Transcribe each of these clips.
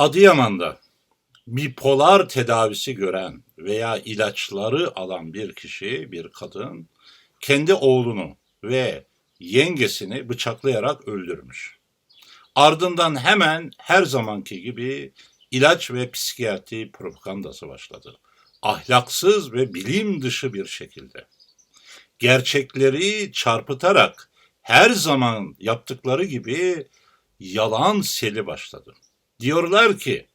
Adıyaman'da bipolar tedavisi gören veya ilaçları alan bir kişi, bir kadın kendi oğlunu ve yengesini bıçaklayarak öldürmüş. Ardından hemen her zamanki gibi ilaç ve psikiyatri propagandası başladı. Ahlaksız ve bilim dışı bir şekilde. Gerçekleri çarpıtarak her zaman yaptıkları gibi yalan seli başladı. Diyorlar ki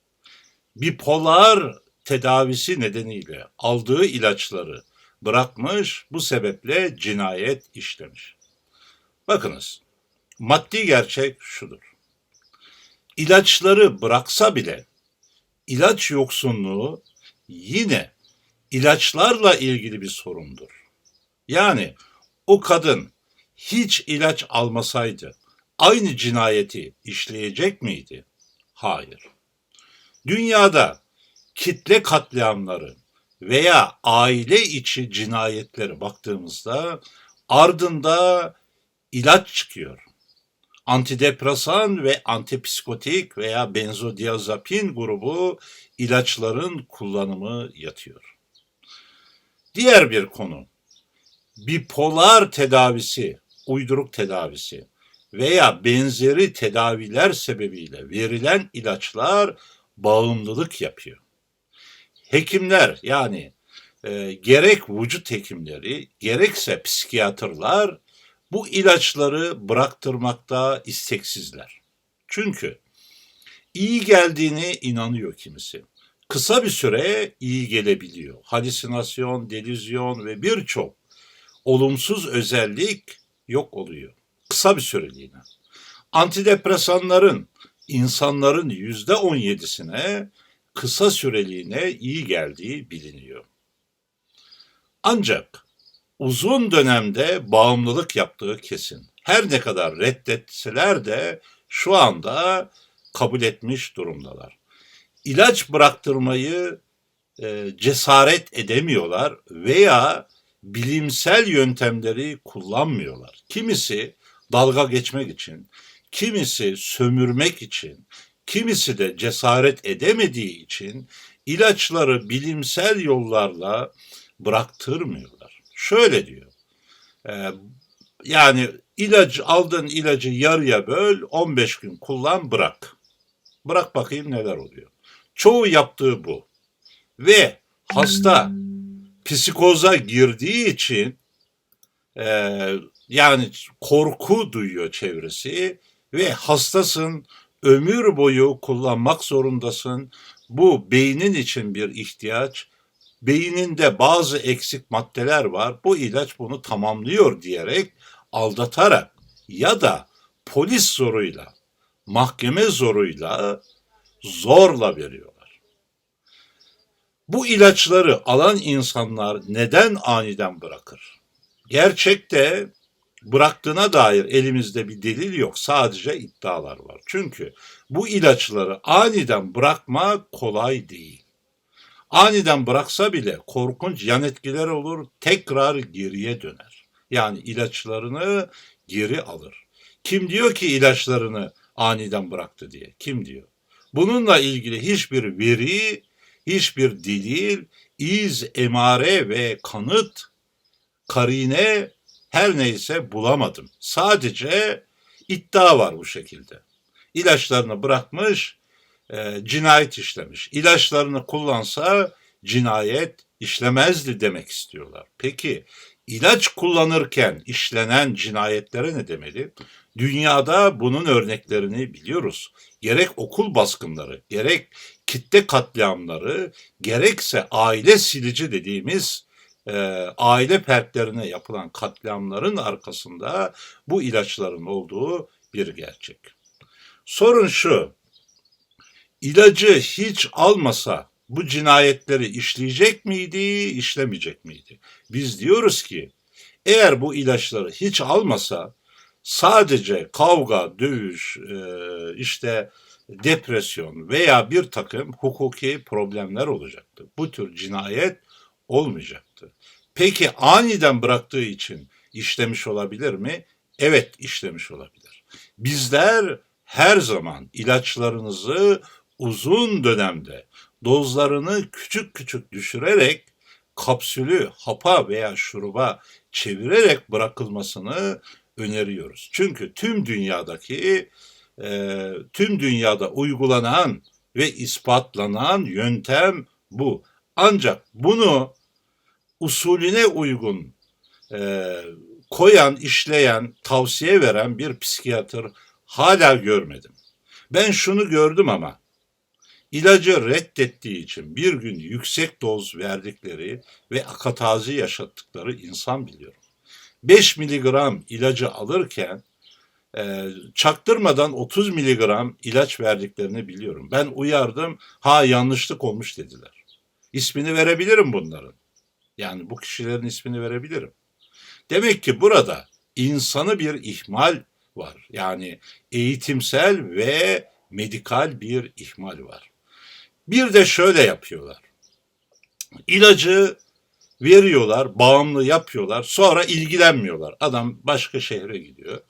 bipolar tedavisi nedeniyle aldığı ilaçları bırakmış, bu sebeple cinayet işlemiş. Bakınız, maddi gerçek şudur. İlaçları bıraksa bile ilaç yoksunluğu yine ilaçlarla ilgili bir sorundur. Yani o kadın hiç ilaç almasaydı aynı cinayeti işleyecek miydi? Hayır. Dünyada kitle katliamları veya aile içi cinayetlere baktığımızda ardında ilaç çıkıyor. Antidepresan ve antipsikotik veya benzodiazepin grubu ilaçların kullanımı yatıyor. Diğer bir konu bipolar tedavisi, uyduruk tedavisi veya benzeri tedaviler sebebiyle verilen ilaçlar bağımlılık yapıyor. Hekimler yani e, gerek vücut hekimleri gerekse psikiyatrlar bu ilaçları bıraktırmakta isteksizler. Çünkü iyi geldiğine inanıyor kimisi. Kısa bir süre iyi gelebiliyor. Halüsinasyon, delüzyon ve birçok olumsuz özellik yok oluyor. Kısa bir süreliğine. Antidepresanların insanların yüzde on yedisine kısa süreliğine iyi geldiği biliniyor. Ancak uzun dönemde bağımlılık yaptığı kesin. Her ne kadar reddetseler de şu anda kabul etmiş durumdalar. İlaç bıraktırmayı e, cesaret edemiyorlar veya bilimsel yöntemleri kullanmıyorlar. Kimisi dalga geçmek için, kimisi sömürmek için, kimisi de cesaret edemediği için ilaçları bilimsel yollarla bıraktırmıyorlar. Şöyle diyor. E, yani ilacı aldığın ilacı yarıya böl, 15 gün kullan, bırak. Bırak bakayım neler oluyor. Çoğu yaptığı bu. Ve hasta psikoza girdiği için e, yani korku duyuyor çevresi ve hastasın ömür boyu kullanmak zorundasın. Bu beynin için bir ihtiyaç. Beyninde bazı eksik maddeler var. Bu ilaç bunu tamamlıyor diyerek aldatarak ya da polis zoruyla, mahkeme zoruyla zorla veriyorlar. Bu ilaçları alan insanlar neden aniden bırakır? Gerçekte bıraktığına dair elimizde bir delil yok. Sadece iddialar var. Çünkü bu ilaçları aniden bırakma kolay değil. Aniden bıraksa bile korkunç yan etkiler olur, tekrar geriye döner. Yani ilaçlarını geri alır. Kim diyor ki ilaçlarını aniden bıraktı diye? Kim diyor? Bununla ilgili hiçbir veri, hiçbir delil, iz, emare ve kanıt, karine her neyse bulamadım. Sadece iddia var bu şekilde. İlaçlarını bırakmış, e, cinayet işlemiş. İlaçlarını kullansa cinayet işlemezdi demek istiyorlar. Peki ilaç kullanırken işlenen cinayetlere ne demeli? Dünyada bunun örneklerini biliyoruz. Gerek okul baskınları, gerek kitle katliamları, gerekse aile silici dediğimiz e, aile fertlerine yapılan katliamların arkasında bu ilaçların olduğu bir gerçek. Sorun şu, ilacı hiç almasa bu cinayetleri işleyecek miydi, işlemeyecek miydi? Biz diyoruz ki eğer bu ilaçları hiç almasa sadece kavga, dövüş, e, işte depresyon veya bir takım hukuki problemler olacaktı. Bu tür cinayet olmayacaktı. Peki aniden bıraktığı için işlemiş olabilir mi? Evet işlemiş olabilir. Bizler her zaman ilaçlarınızı uzun dönemde dozlarını küçük küçük düşürerek kapsülü hapa veya şuruba çevirerek bırakılmasını öneriyoruz. Çünkü tüm dünyadaki e, tüm dünyada uygulanan ve ispatlanan yöntem bu. Ancak bunu usulüne uygun e, koyan, işleyen, tavsiye veren bir psikiyatr hala görmedim. Ben şunu gördüm ama ilacı reddettiği için bir gün yüksek doz verdikleri ve akatazi yaşattıkları insan biliyorum. 5 miligram ilacı alırken e, çaktırmadan 30 miligram ilaç verdiklerini biliyorum. Ben uyardım, ha yanlışlık olmuş dediler. İsmini verebilirim bunların. Yani bu kişilerin ismini verebilirim. Demek ki burada insanı bir ihmal var. Yani eğitimsel ve medikal bir ihmal var. Bir de şöyle yapıyorlar. İlacı veriyorlar, bağımlı yapıyorlar, sonra ilgilenmiyorlar. Adam başka şehre gidiyor.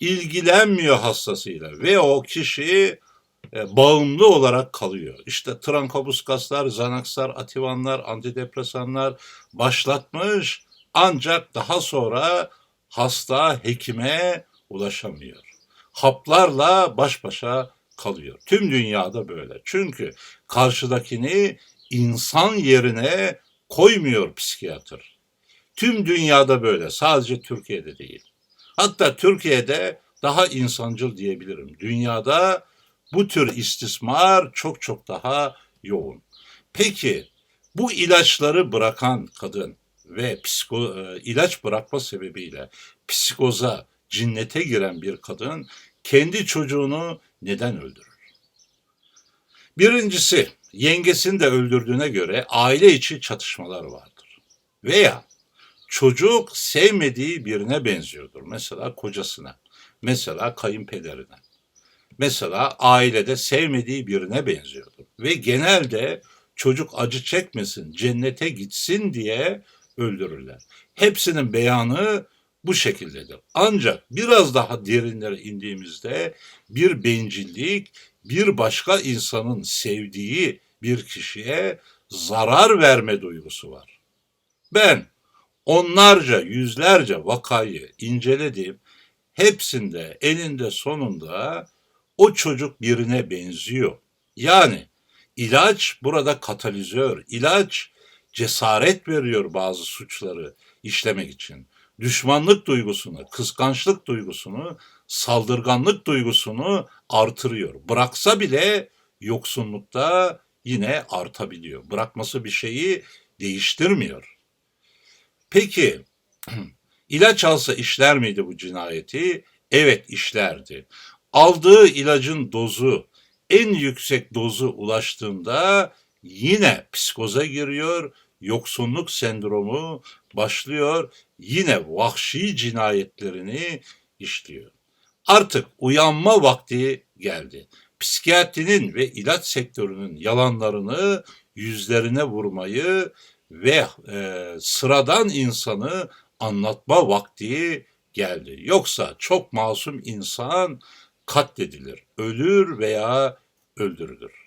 İlgilenmiyor hastasıyla ve o kişi bağımlı olarak kalıyor. İşte trankobuskaslar, zanakslar, ativanlar, antidepresanlar başlatmış ancak daha sonra hasta hekime ulaşamıyor. Haplarla baş başa kalıyor. Tüm dünyada böyle. Çünkü karşıdakini insan yerine koymuyor psikiyatr. Tüm dünyada böyle. Sadece Türkiye'de değil. Hatta Türkiye'de daha insancıl diyebilirim. Dünyada bu tür istismar çok çok daha yoğun. Peki bu ilaçları bırakan kadın ve psiko, e, ilaç bırakma sebebiyle psikoza, cinnete giren bir kadın kendi çocuğunu neden öldürür? Birincisi, yengesini de öldürdüğüne göre aile içi çatışmalar vardır. Veya çocuk sevmediği birine benziyordur. Mesela kocasına, mesela kayınpederine. Mesela ailede sevmediği birine benziyordur. Ve genelde çocuk acı çekmesin, cennete gitsin diye öldürürler. Hepsinin beyanı bu şekildedir. Ancak biraz daha derinlere indiğimizde bir bencillik, bir başka insanın sevdiği bir kişiye zarar verme duygusu var. Ben onlarca, yüzlerce vakayı inceledim. Hepsinde elinde sonunda o çocuk birine benziyor. Yani ilaç burada katalizör, ilaç cesaret veriyor bazı suçları işlemek için. Düşmanlık duygusunu, kıskançlık duygusunu, saldırganlık duygusunu artırıyor. Bıraksa bile yoksunlukta yine artabiliyor. Bırakması bir şeyi değiştirmiyor. Peki ilaç alsa işler miydi bu cinayeti? Evet işlerdi. Aldığı ilacın dozu en yüksek dozu ulaştığında yine psikoza giriyor, yoksunluk sendromu başlıyor, yine vahşi cinayetlerini işliyor. Artık uyanma vakti geldi. Psikiyatrinin ve ilaç sektörünün yalanlarını yüzlerine vurmayı ve e, sıradan insanı anlatma vakti geldi. Yoksa çok masum insan katledilir, ölür veya öldürülür.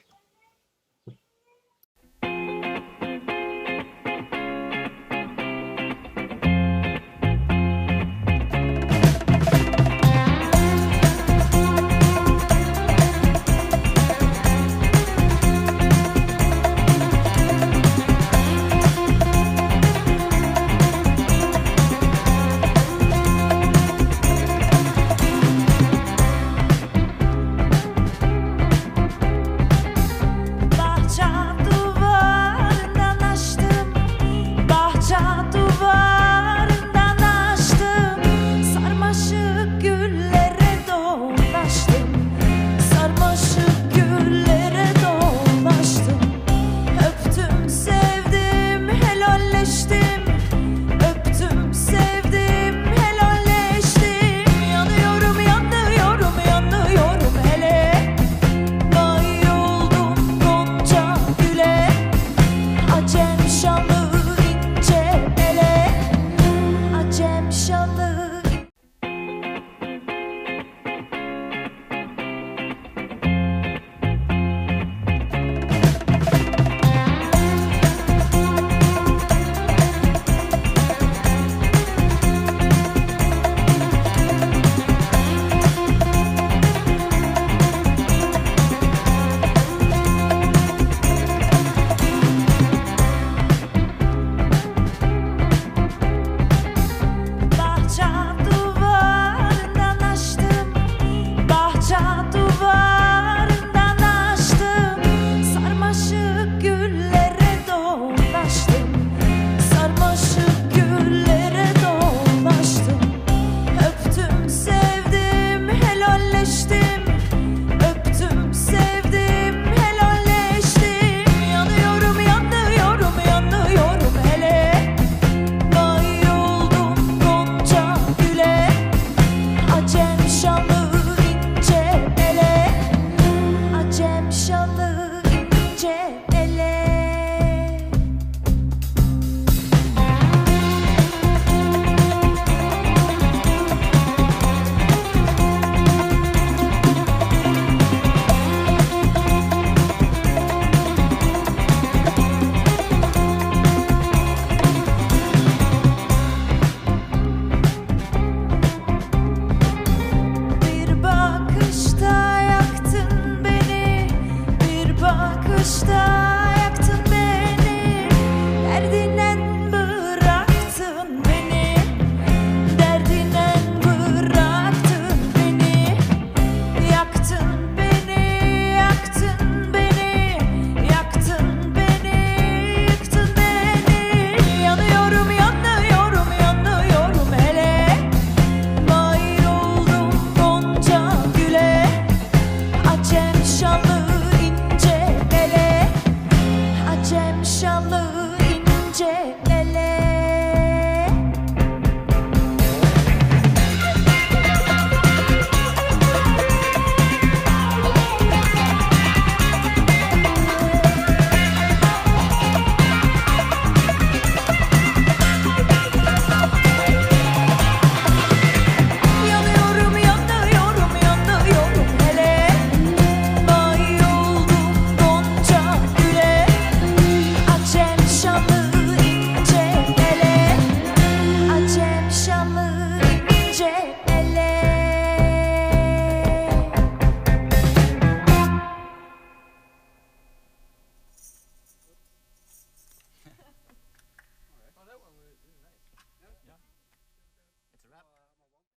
blue in jail.